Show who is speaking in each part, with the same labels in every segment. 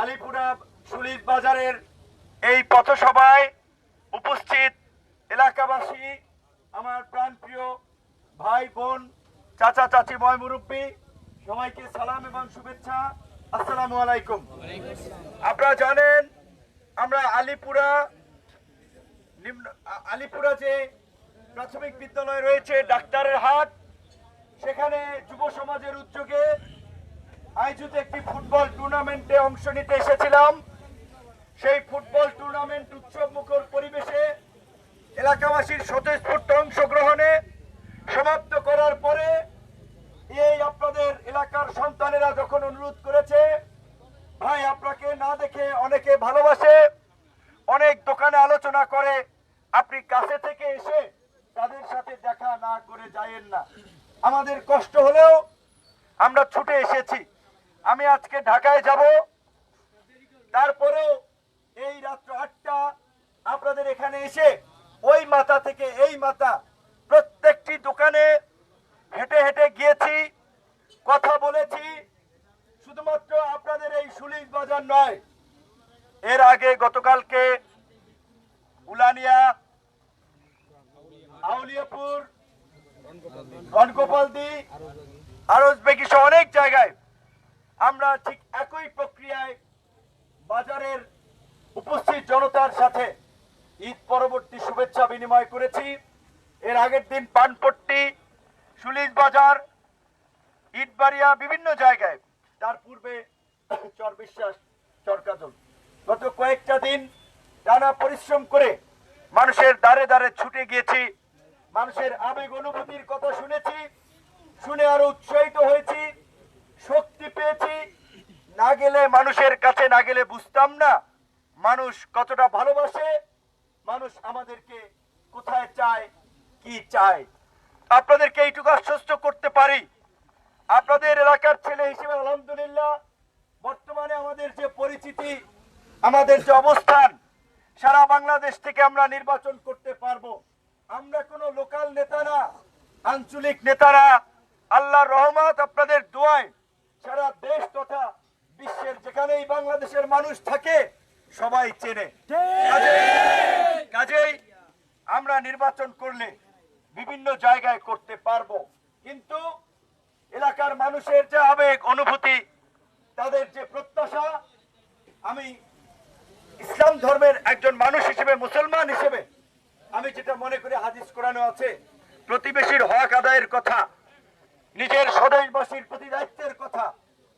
Speaker 1: আলিপুরা এই পথসভায় উপস্থিত এলাকাবাসী, আমার প্রাণপ্রিয় ভাই, বোন, চাচা, চাচি মুরব্বী, সবাইকে সালাম এবং শুভেচ্ছা। আসসালামু আলাইকুম। আপনারা জানেন, আমরা আলিপুরা নিম্ন আলিপুরা যে প্রাথমিক বিদ্যালয় রয়েছে, ডাক্তারের হাট, সেখানে যুব সমাজের উদ্যোগে আয়োজিত একটি ফুটবল টুর্নামেন্টে অংশ নিতে এসেছিলাম, সেই ফুটবল টুর্নামেন্ট উৎসব মুখর পরিবেশে এলাকাবাসীর স্বতঃস্ফূর্ত অংশগ্রহণে সমাপ্ত করার পরে এই আপনাদের এলাকার সন্তানেরা যখন অনুরোধ করেছে, ভাই, আপনাকে না দেখে অনেকে ভালোবাসে, অনেক দোকানে আলোচনা করে, আপনি কাছে থেকে এসে তাদের সাথে দেখা না করে যায়েন না। আমাদের কষ্ট হলেও আমরা ছুটে এসেছি। আমি আজকে ঢাকায় যাব। তারপরেও এই রাত্র আটটা আপনাদের এখানে এসে ওই মাথা থেকে এই মাথা প্রত্যেকটি দোকানে হেঁটে হেঁটে গিয়েছি, কথা বলেছি। শুধুমাত্র আপনাদের এই সুলিশ বাজার নয়, এর আগে গতকালকে উলানিয়া, আউলিয়াপুর গণগোপালদি আরজবেগি সহ অনেক জায়গায় আমরা ঠিক একই প্রক্রিয়ায় বাজারের উপস্থিত জনতার সাথে ঈদ পরবর্তী শুভেচ্ছা বিনিময় করেছি। এর আগের দিন পানপট্টি সুলিশ বাজার, ইটবাড়িয়া, বিভিন্ন জায়গায়, তার পূর্বে চর বিশ্বাস চরকাদল গত কয়েকটা দিন টানা পরিশ্রম করে মানুষের দ্বারে দ্বারে ছুটে গিয়েছি, মানুষের আবেগ অনুভূতির কথা শুনেছি, শুনে আরও উৎসাহিত হয়েছি। শক্তি পেয়েছি। না গেলে মানুষের কাছে, না গেলে বুঝতাম না মানুষ কতটা ভালোবাসে, মানুষ আমাদেরকে কোথায় চায়, কি চায়। আপনাদেরকে এইটুকু আশ্বস্ত করতে পারি, আপনাদের এলাকার ছেলে হিসেবে আলহামদুলিল্লাহ, বর্তমানে আমাদের যে পরিচিতি, আমাদের যে অবস্থান, সারা বাংলাদেশ থেকে আমরা নির্বাচন করতে পারব। আমরা কোনো লোকাল নেতারা আঞ্চলিক নেতারা আল্লাহর রহমত আপনাদের দোয়ায় সারা দেশ তথা বিশ্বের যেখানেই বাংলাদেশের মানুষ থাকে, সবাই চেনে। কাজেই- আমরা নির্বাচন করলে বিভিন্ন জায়গায় করতে পারব। কিন্তু এলাকার মানুষের যে আবেগ, অনুভূতি, তাদের যে প্রত্যাশা, আমি ইসলাম ধর্মের একজন মানুষ হিসেবে, মুসলমান হিসেবে, আমি যেটা মনে করি হাদিস কোরআনে আছে, প্রতিবেশীর হক আদায়ের কথা নিজের স্বদেশবাসীর প্রতি দায়িত্বের কথা।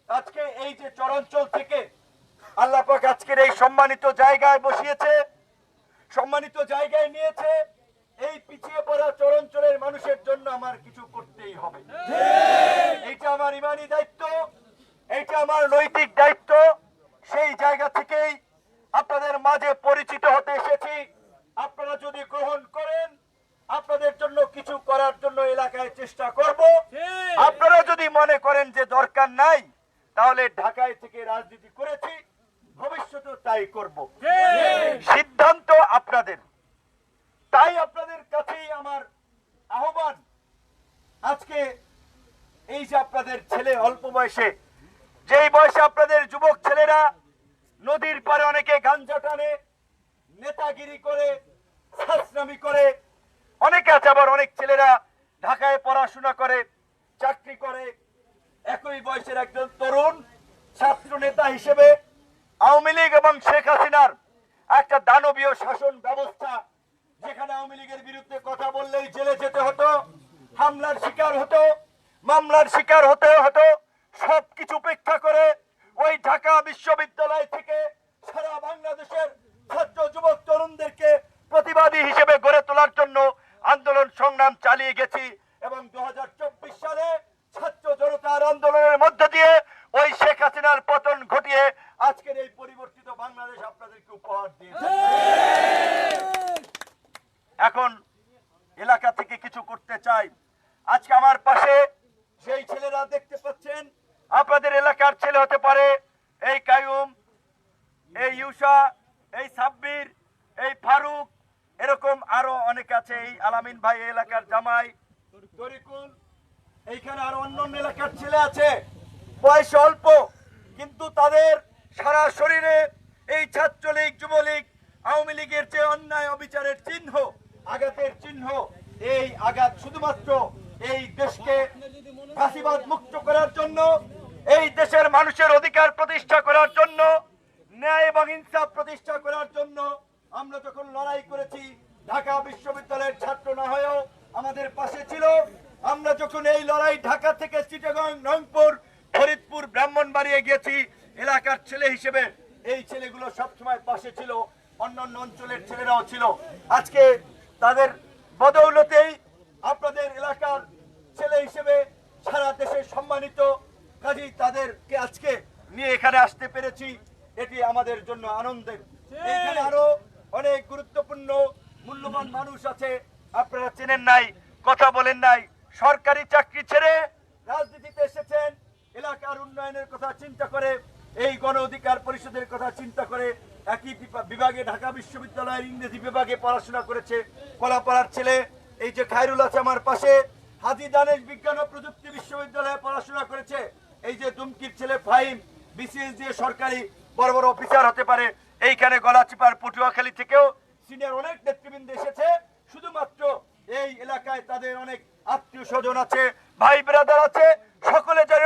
Speaker 1: আজকে এই যে চরাঞ্চল থেকে আল্লাহ পাক আজকের এই সম্মানিত জায়গায় বসিয়েছে, সম্মানিত জায়গায় নিয়েছে, এই পিছিয়ে পড়া চরাঞ্চলের মানুষের জন্য আমার কিছু করতেই হবে। এইটা আমার ইমানি দায়িত্ব, এইটা আমার নৈতিক দায়িত্ব। সেই জায়গা থেকেই আপনাদের মাঝে পরিচিত হতে এসেছি। আপনারা যদি গ্রহণ করেন আপনাদের জন্য কিছু করার জন্য এলাকায় চেষ্টা করব। আপনারা যদি মনে করেন যে দরকার নাই তাহলে ঢাকায় থেকে রাজনীতি করেছি ভবিষ্যতে তাই করব। সিদ্ধান্ত আপনাদের। তাই আপনাদের কাছেই আমার আহ্বান। আজকে এই যে আপনাদের ছেলে অল্প বয়সে যেই বয়সে আপনাদের যুবক ছেলেরা নদীর পারে অনেকে গাঞ্জা টানে নেতাগিরি করে ছাত্রামি করে অনেকে আছে আবার, অনেক ছেলেরা ঢাকায় পড়াশোনা করে, চাকরি করে। একই বয়সের একজন তরুণ, ছাত্র নেতা হিসেবে আওয়ামী লীগ এবং শেখ হাসিনার একটা দানবীয় শাসন ব্যবস্থা, যেখানে আওয়ামী লীগের বিরুদ্ধে কথা বললেই জেলে যেতে হতো, হামলার শিকার হতো, মামলার শিকার হতে হতো, সবকিছু উপেক্ষা করে ওই ঢাকা বিশ্ববিদ্যালয় থেকে সারা বাংলাদেশের ছাত্র, যুবক, তরুণদেরকে প্রতিবাদী হিসেবে গড়ে তোলার জন্য আন্দোলন সংগ্রাম চালিয়ে গেছি এবং দু সালে ছাত্র জনতার আন্দোলনের মধ্য দিয়ে ওই শেখ হাসিনার পতন ঘটিয়ে আজকের এই পরিবর্তিত বাংলাদেশ আপনাদেরকে উপহার দিয়েছে এখন এলাকা থেকে কিছু করতে চাই। আজকে আমার পাশে সেই ছেলেরা দেখতে পাচ্ছেন, আপনাদের এলাকার ছেলে হতে পারে এই কায়ুম, এই ইউসা, এই সাব্বির, এই ফারুক এরকম আরও অনেক আছে এই আলামিন ভাই এলাকার জামাই। এইখানে আরও অন্য অন্য এলাকার ছেলে আছে। বয়স অল্প, কিন্তু তাদের সারা শরীরে এই ছাত্রলীগ, যুবলীগ, আওয়ামী লীগের যে অন্যায় অবিচারের চিহ্ন, আঘাতের চিহ্ন, এই আঘাত শুধুমাত্র এই দেশকে ফাঁসিবাদ মুক্ত করার জন্য, এই দেশের মানুষের অধিকার প্রতিষ্ঠা করার জন্য, ন্যায় এবং ইনসাফ প্রতিষ্ঠা করার জন্য আমরা যখন লড়াই করেছি ঢাকা বিশ্ববিদ্যালয়ের ছাত্র না হয়েও আমাদের পাশে ছিল আমরা যখন এই লড়াই ঢাকা থেকে চিটাগং রংপুর ফরিদপুর ব্রাহ্মণবাড়িয়ে গিয়েছি এলাকার ছেলে হিসেবে এই ছেলেগুলো সবসময় পাশে ছিল অন্যান্য অঞ্চলের ছেলেরাও ছিল। আজকে তাদের বদৌলতেই আপনাদের এলাকার ছেলে হিসেবে সারা দেশে সম্মানিত কাজী তাদেরকে আজকে নিয়ে এখানে আসতে পেরেছি। এটি আমাদের জন্য আনন্দের। এখানে আরও অনেক গুরুত্বপূর্ণ, মূল্যবান মানুষ আছে। আপনারা চেনেন নাই, কথা বলেন নাই। সরকারি চাকরি ছেড়ে রাজনীতিতে এসেছেন, এলাকার উন্নয়নের কথা চিন্তা করে, এই গণ অধিকার পরিষদের কথা চিন্তা করে একই বিভাগে, ঢাকা বিশ্ববিদ্যালয়ের ইংরেজি বিভাগে পড়াশোনা করেছে কলাপাড়ার ছেলে। এই যে খায়রুল আছে আমার পাশে, হাজি দানেশ বিজ্ঞান ও প্রযুক্তি বিশ্ববিদ্যালয়ে পড়াশোনা করেছে। এই যে দুমকির ছেলে ফাহিম, বিসিএস দিয়ে সরকারি বড় বড় অফিসার হতে পারে এইখানে গলাচিপার পটুয়াখালী থেকেও সিনিয়র অনেক নেতৃবৃন্দ এসেছে। শুধুমাত্র এই এলাকায় তাদের অনেক আত্মীয় স্বজন আছে ভাই ব্রাদার আছে। সকলে যেন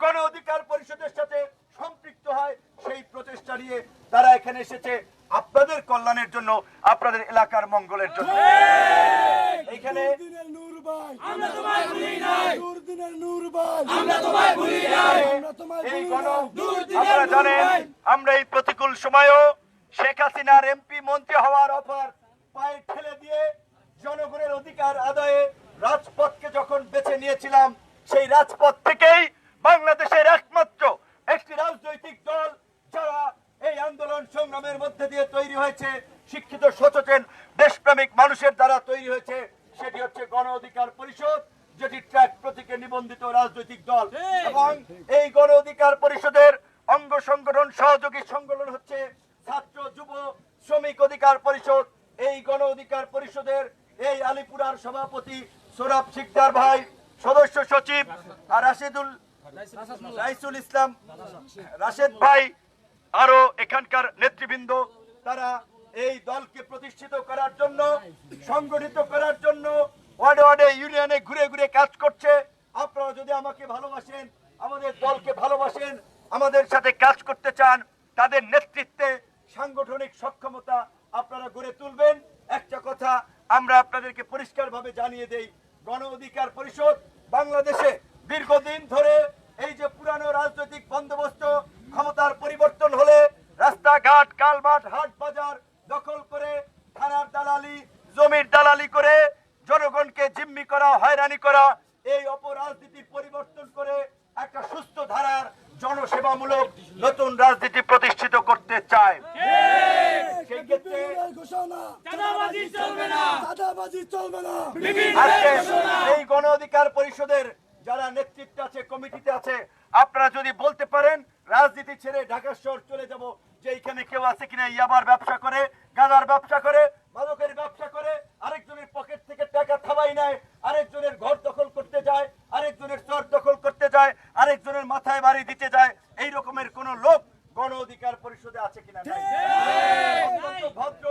Speaker 1: গণ অধিকার পরিষদের সাথে সম্পৃক্ত হয় সেই প্রচেষ্টা নিয়ে তারা এখানে এসেছে। আপনাদের কল্যাণের জন্য আপনাদের এলাকার মঙ্গলের জন্য। এখানে
Speaker 2: দুর্দিনের নূর ভাই।
Speaker 3: আমরা তোমায় ভুলি নাই।
Speaker 2: দুর্দিনের নূর ভাই।
Speaker 3: আমরা তোমায় ভুলি নাই।
Speaker 2: আমরা তোমায়
Speaker 1: এই গণ আপনারা জানেন আমরা এই প্রতিকূল সময়েও শেখ হাসিনার এমপি মন্ত্রী হওয়ার অফার পায়ে ঠেলে দিয়ে জনগণের অধিকার আদায়ে রাজপথকে যখন বেছে নিয়েছিলাম সেই রাজপথ থেকেই বাংলাদেশের একমাত্র একটি রাজনৈতিক দল যারা এই আন্দোলন সংগ্রামের মধ্যে দিয়ে তৈরি হয়েছে শিক্ষিত সচেতন দেশপ্রেমিক মানুষের দ্বারা তৈরি হয়েছে সেটি হচ্ছে গণ অধিকার পরিষদ যেটি ট্র্যাক প্রতীকে নিবন্ধিত রাজনৈতিক দল। এবং এই গণ অধিকার পরিষদের অঙ্গ সংগঠন, সহযোগী সংগঠন হচ্ছে ছাত্র, যুব, শ্রমিক অধিকার পরিষদ। এই গণ অধিকার পরিষদের এই আলিপুরার সভাপতি সৌরভ শিকদার ভাই, সদস্য সচিব, আর রাশেদুল, রাইসুল ইসলাম, রাশেদ ভাই, আরও এখানকার নেতৃবৃন্দ, তারা এই দলকে প্রতিষ্ঠিত করার জন্য, সংগঠিত করার জন্য ওয়ার্ডে ওয়ার্ডে ইউনিয়নে ঘুরে ঘুরে কাজ করছে। আপনারা যদি আমাকে ভালোবাসেন, আমাদের দলকে ভালোবাসেন আমাদের সাথে কাজ করতে চান, তাদের নেতৃত্বে সাংগঠনিক সক্ষমতা আপনারা গড়ে তুলবেন। একটা কথা আমরা আপনাদেরকে পরিষ্কারভাবে জানিয়ে দেই, গণ অধিকার পরিষদ বাংলাদেশে দীর্ঘদিন ধরে এই যে পুরানো রাজনৈতিক বন্দোবস্ত ক্ষমতার পরিবর্তন হলে রাস্তাঘাট কালবাট হাট বাজার দখল করে থানার দালালি জমির দালালি করে জনগণকে জিম্মি করা হয়রানি করা এই অপরাজনীতির পরিবর্তন করে একটা সুস্থ ধারার জনসেবামূলক নতুন রাজনীতি প্রতিষ্ঠিত করতে চায়। সেই ক্ষেত্রে
Speaker 2: বিপিএলের ঘোষণা
Speaker 3: চাঁদাবাজি চলবে না।
Speaker 2: চাঁদাবাজি চলবে না।
Speaker 1: আজকে এই গণ অধিকার পরিষদের যারা নেতৃত্বে আছে কমিটিতে আছে আপনারা যদি বলতে পারেন রাজনীতি ছেড়ে ঢাকা শহর চলে যাব যে এখানে কেউ আছে কিনা ইয়াবার ব্যবসা করে গাঁজার ব্যবসা করে মাদকের ব্যবসা করে আরেকজনের পকেট থেকে টাকা থাবাই নেয় আরেকজনের ঘর দখল করতে যায় আরেকজনের চর দখল করতে যায় আরেকজনের মাথায় বাড়ি দিতে যায় এই রকমের কোন লোক গণ অধিকার পরিষদে আছে কিনা ভদ্র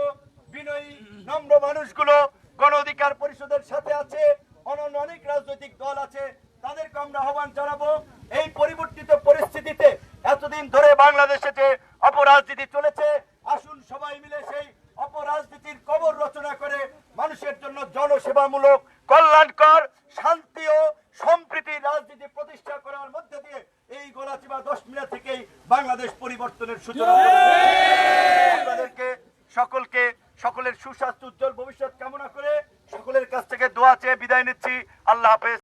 Speaker 1: বিনয়ী নম্র মানুষগুলো গণ অধিকার পরিষদের সাথে আছে অন্যান্য অনেক রাজনৈতিক দল আছে তাদেরকে আমরা আহ্বান জানাব। এই পরিবর্তিত পরিস্থিতিতে এতদিন ধরে বাংলাদেশে যে অপরাজনীতি চলেছে। আসুন সবাই মিলে সেই অপরাজনীতির কবর রচনা করে মানুষের জন্য জনসেবামূলক কল্যাণকর শান্তি ও সম্প্রীতির রাজনীতি প্রতিষ্ঠা করার মধ্যে দিয়ে এই গোলাচিবা দশ মিনিট থেকেই বাংলাদেশ পরিবর্তনের সূচনা। আপনাদেরকে সকলকে সকলের সুস্বাস্থ্য উজ্জ্বল ভবিষ্যৎ কামনা করে সকলের কাছ থেকে দোয়া চেয়ে বিদায় নিচ্ছি আল্লাহ হাফেজ